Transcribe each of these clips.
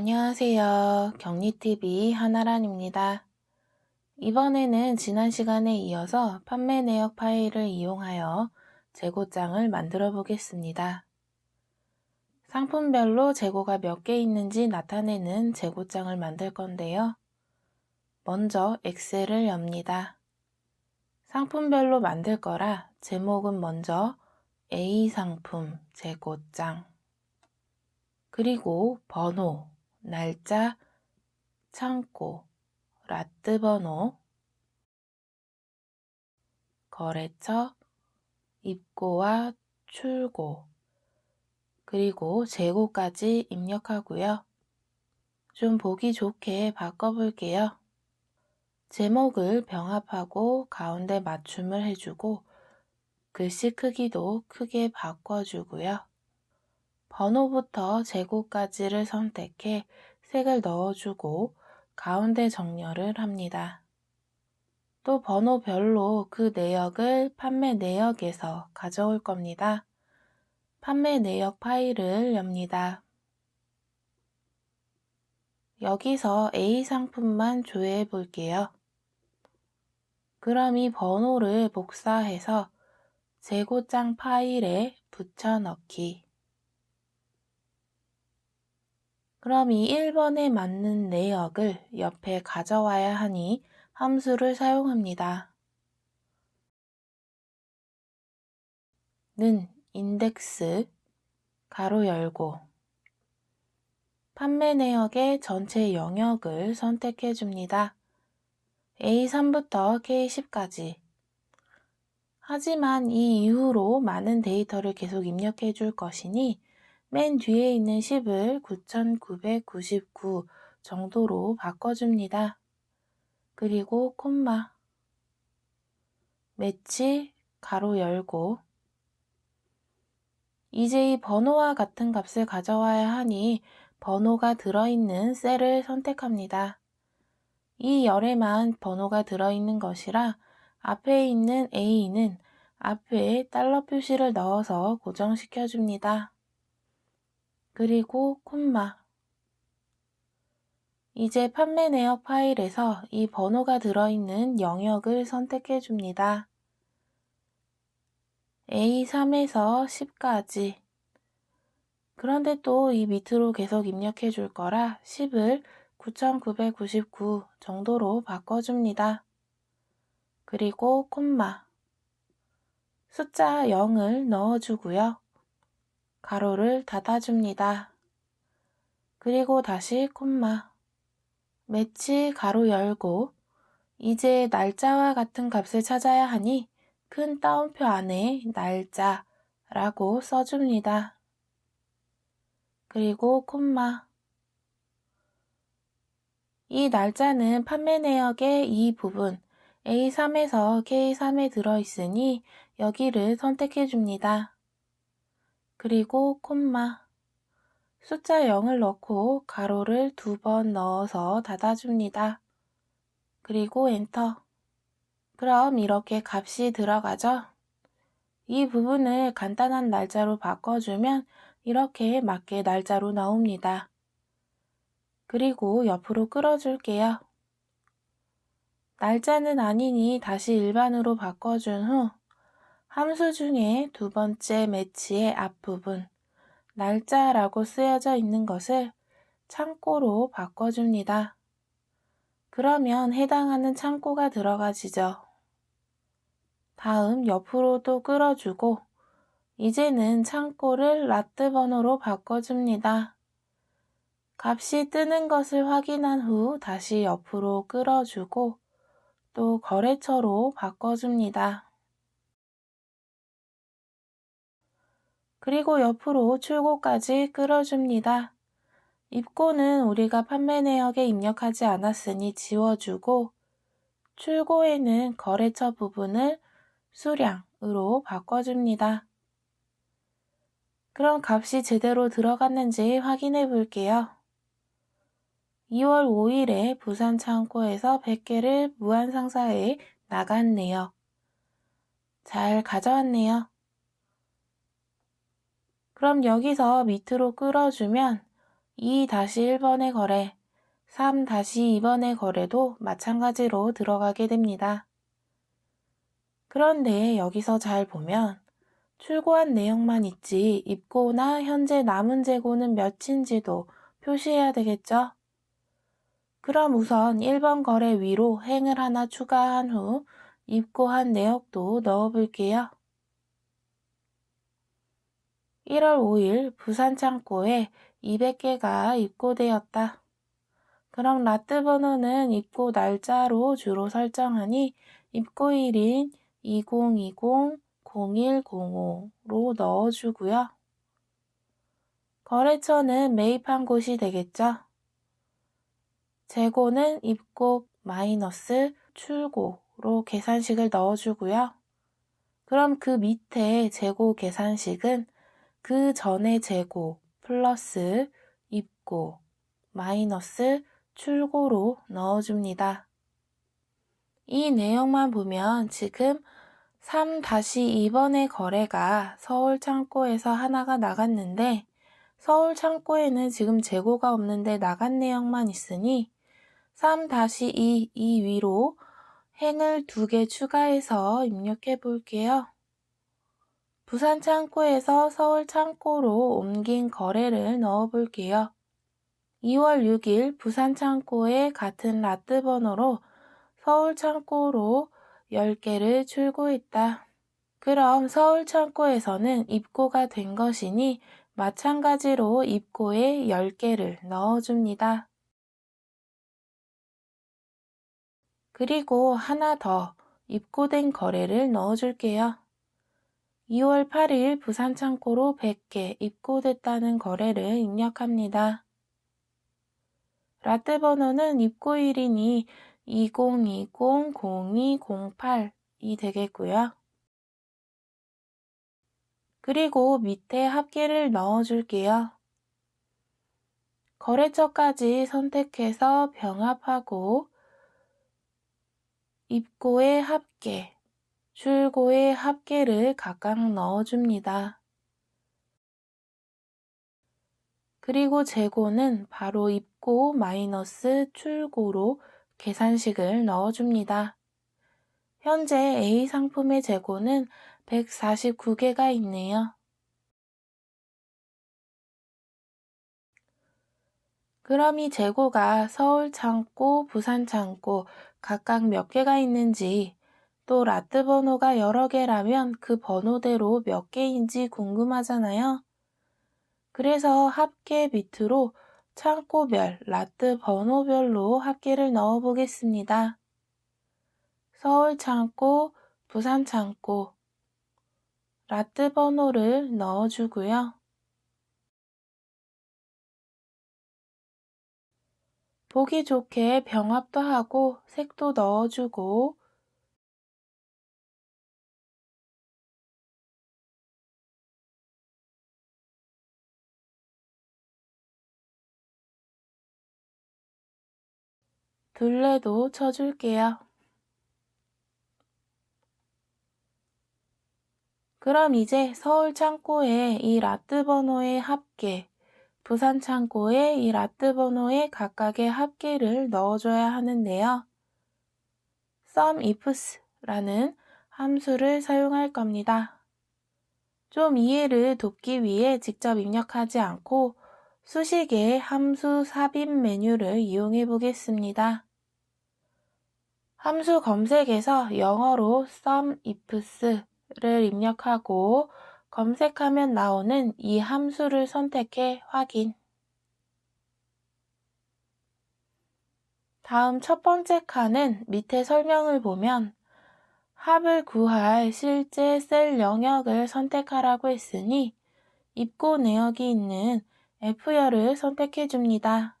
안녕하세요. 경리TV 한아란입니다. 이번에는 지난 시간에 이어서 판매 내역 파일을 이용하여 재고장을 만들어 보겠습니다. 상품별로 재고가 몇 개 있는지 나타내는 재고장을 만들 건데요. 먼저 엑셀을 엽니다. 상품별로 만들 거라 제목은 먼저 A 상품 재고장 그리고 번호 날짜, 창고, 라트 번호, 거래처, 입고와 출고, 그리고 재고까지 입력하고요. 좀 보기 좋게 바꿔볼게요. 제목을 병합하고 가운데 맞춤을 해주고 글씨 크기도 크게 바꿔주고요. 번호부터 재고까지를 선택해 색을 넣어주고 가운데 정렬을 합니다. 또 번호별로 그 내역을 판매 내역에서 가져올 겁니다. 판매 내역 파일을 엽니다. 여기서 A 상품만 조회해 볼게요. 그럼 이 번호를 복사해서 재고장 파일에 붙여넣기. 그럼 이 1번에 맞는 내역을 옆에 가져와야 하니 함수를 사용합니다. 는 인덱스 가로 열고 판매 내역의 전체 영역을 선택해 줍니다. A3부터 K10까지 하지만 이 이후로 많은 데이터를 계속 입력해 줄 것이니 맨 뒤에 있는 10을 9999 정도로 바꿔줍니다. 그리고 콤마 매치 가로 열고 이제 이 번호와 같은 값을 가져와야 하니 번호가 들어있는 셀을 선택합니다. 이 열에만 번호가 들어있는 것이라 앞에 있는 A는 앞에 달러 표시를 넣어서 고정시켜 줍니다. 그리고 콤마. 이제 판매 내역 파일에서 이 번호가 들어있는 영역을 선택해 줍니다. A3에서 10까지. 그런데 또 이 밑으로 계속 입력해 줄 거라 10을 9999 정도로 바꿔줍니다. 그리고 콤마. 숫자 0을 넣어주고요. 가로를 닫아줍니다. 그리고 다시 콤마. 매치 가로 열고 이제 날짜와 같은 값을 찾아야 하니 큰 따옴표 안에 날짜라고 써줍니다. 그리고 콤마. 이 날짜는 판매 내역의 이 부분 A3에서 K3에 들어있으니 여기를 선택해 줍니다. 그리고 콤마 숫자 0을 넣고 가로를 두 번 넣어서 닫아줍니다. 그리고 엔터 그럼 이렇게 값이 들어가죠? 이 부분을 간단한 날짜로 바꿔주면 이렇게 맞게 날짜로 나옵니다. 그리고 옆으로 끌어줄게요. 날짜는 아니니 다시 일반으로 바꿔준 후 함수 중에 두 번째 매치의 앞부분 날짜라고 쓰여져 있는 것을 창고로 바꿔줍니다. 그러면 해당하는 창고가 들어가지죠. 다음 옆으로 또 끌어주고 이제는 창고를 라트 번호로 바꿔줍니다. 값이 뜨는 것을 확인한 후 다시 옆으로 끌어주고 또 거래처로 바꿔줍니다. 그리고 옆으로 출고까지 끌어줍니다. 입고는 우리가 판매 내역에 입력하지 않았으니 지워주고 출고에는 거래처 부분을 수량으로 바꿔줍니다. 그럼 값이 제대로 들어갔는지 확인해 볼게요. 2월 5일에 부산 창고에서 100개를 무한상사에 나갔네요. 잘 가져왔네요. 그럼 여기서 밑으로 끌어주면 2-1번의 거래, 3-2번의 거래도 마찬가지로 들어가게 됩니다. 그런데 여기서 잘 보면 출고한 내용만 있지 입고나 현재 남은 재고는 몇인지도 표시해야 되겠죠? 그럼 우선 1번 거래 위로 행을 하나 추가한 후 입고한 내역도 넣어 볼게요. 1월 5일 부산 창고에 200개가 입고되었다. 그럼 라트 번호는 입고 날짜로 주로 설정하니 입고일인 2020-0105로 넣어주고요. 거래처는 매입한 곳이 되겠죠. 재고는 입고 마이너스 출고로 계산식을 넣어주고요. 그럼 그 밑에 재고 계산식은 그 전에 재고 플러스 입고 마이너스 출고로 넣어줍니다. 이 내용만 보면 지금 3-2번의 거래가 서울 창고에서 하나가 나갔는데 서울 창고에는 지금 재고가 없는데 나간 내용만 있으니 3-2 이 위로 행을 두 개 추가해서 입력해 볼게요. 부산 창고에서 서울 창고로 옮긴 거래를 넣어 볼게요. 2월 6일 부산 창고에 같은 라트 번호로 서울 창고로 10개를 출고했다. 그럼 서울 창고에서는 입고가 된 것이니 마찬가지로 입고에 10개를 넣어줍니다. 그리고 하나 더 입고된 거래를 넣어줄게요. 2월 8일 부산 창고로 100개 입고됐다는 거래를 입력합니다. 라떼 번호는 입고일이니 2020-0208이 되겠고요. 그리고 밑에 합계를 넣어줄게요. 거래처까지 선택해서 병합하고 입고의 합계, 출고의 합계를 각각 넣어줍니다. 그리고 재고는 바로 입고 마이너스 출고로 계산식을 넣어줍니다. 현재 A 상품의 재고는 149개가 있네요. 그럼 이 재고가 서울 창고, 부산 창고 각각 몇 개가 있는지 또 라트 번호가 여러 개라면 그 번호대로 몇 개인지 궁금하잖아요. 그래서 합계 밑으로 창고별, 라트 번호별로 합계를 넣어 보겠습니다. 서울 창고, 부산 창고, 라트 번호를 넣어주고요. 보기 좋게 병합도 하고 색도 넣어주고 둘레도 쳐줄게요. 그럼 이제 서울 창고에 이 라트 번호의 합계, 부산 창고에 이 라트 번호의 각각의 합계를 넣어줘야 하는데요. sumifs라는 함수를 사용할 겁니다. 좀 이해를 돕기 위해 직접 입력하지 않고 수식의 함수 삽입 메뉴를 이용해 보겠습니다. 함수 검색에서 영어로 sumifs 를 입력하고 검색하면 나오는 이 함수를 선택해 확인. 다음 첫 번째 칸은 밑에 설명을 보면 합을 구할 실제 셀 영역을 선택하라고 했으니 입고 내역이 있는 F열을 선택해 줍니다.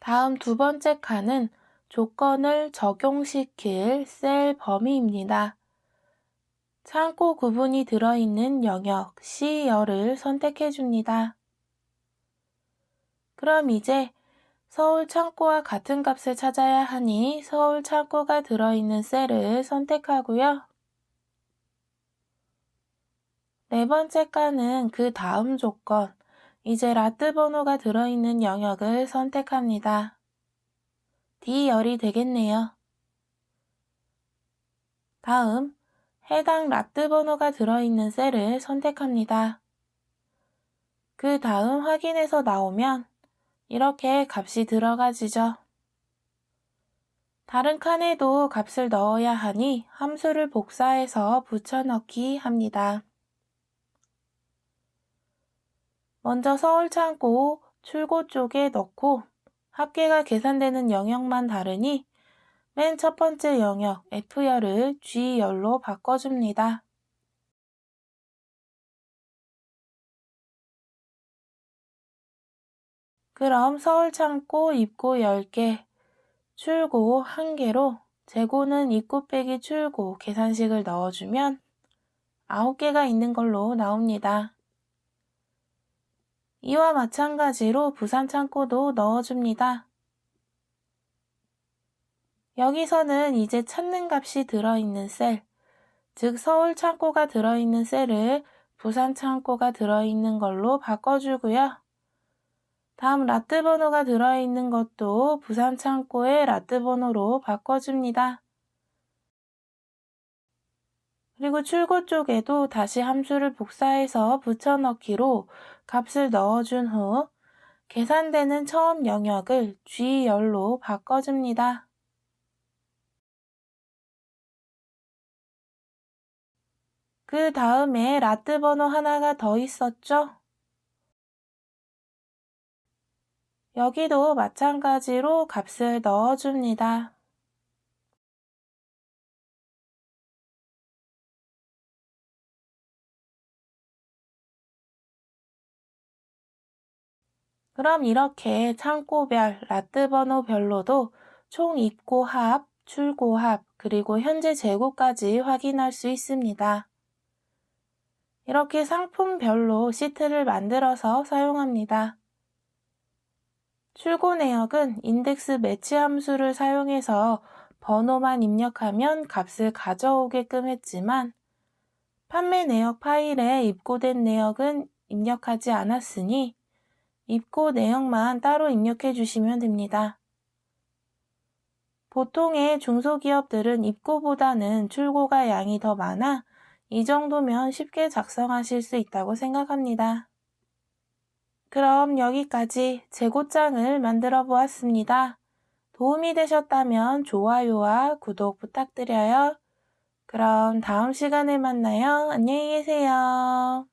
다음 두 번째 칸은 조건을 적용시킬 셀 범위입니다. 창고 구분이 들어있는 영역 C열을 선택해 줍니다. 그럼 이제 서울 창고와 같은 값을 찾아야 하니 서울 창고가 들어있는 셀을 선택하고요. 네 번째 칸은 그 다음 조건 이제 라트 번호가 들어있는 영역을 선택합니다. D열이 되겠네요. 다음, 해당 라트 번호가 들어있는 셀을 선택합니다. 그 다음 확인해서 나오면 이렇게 값이 들어가지죠. 다른 칸에도 값을 넣어야 하니 함수를 복사해서 붙여넣기 합니다. 먼저 서울 창고 출고 쪽에 넣고 합계가 계산되는 영역만 다르니 맨 첫 번째 영역 F열을 G열로 바꿔줍니다. 그럼 서울 창고 입고 10개, 출고 1개로 재고는 입고 빼기 출고 계산식을 넣어주면 9개가 있는 걸로 나옵니다. 이와 마찬가지로 부산 창고도 넣어줍니다. 여기서는 이제 찾는 값이 들어있는 셀, 즉 서울 창고가 들어있는 셀을 부산 창고가 들어있는 걸로 바꿔주고요. 다음 라트 번호가 들어있는 것도 부산 창고의 라트 번호로 바꿔줍니다. 그리고 출고 쪽에도 다시 함수를 복사해서 붙여넣기로 값을 넣어준 후 계산되는 처음 영역을 G열로 바꿔줍니다. 그 다음에 라트 번호 하나가 더 있었죠? 여기도 마찬가지로 값을 넣어줍니다. 그럼 이렇게 창고별, 라트 번호별로도 총 입고 합, 출고 합, 그리고 현재 재고까지 확인할 수 있습니다. 이렇게 상품별로 시트를 만들어서 사용합니다. 출고 내역은 인덱스 매치 함수를 사용해서 번호만 입력하면 값을 가져오게끔 했지만 판매 내역 파일에 입고된 내역은 입력하지 않았으니 입고 내역만 따로 입력해 주시면 됩니다. 보통의 중소기업들은 입고보다는 출고가 양이 더 많아 이 정도면 쉽게 작성하실 수 있다고 생각합니다. 그럼 여기까지 재고장을 만들어 보았습니다. 도움이 되셨다면 좋아요와 구독 부탁드려요. 그럼 다음 시간에 만나요. 안녕히 계세요.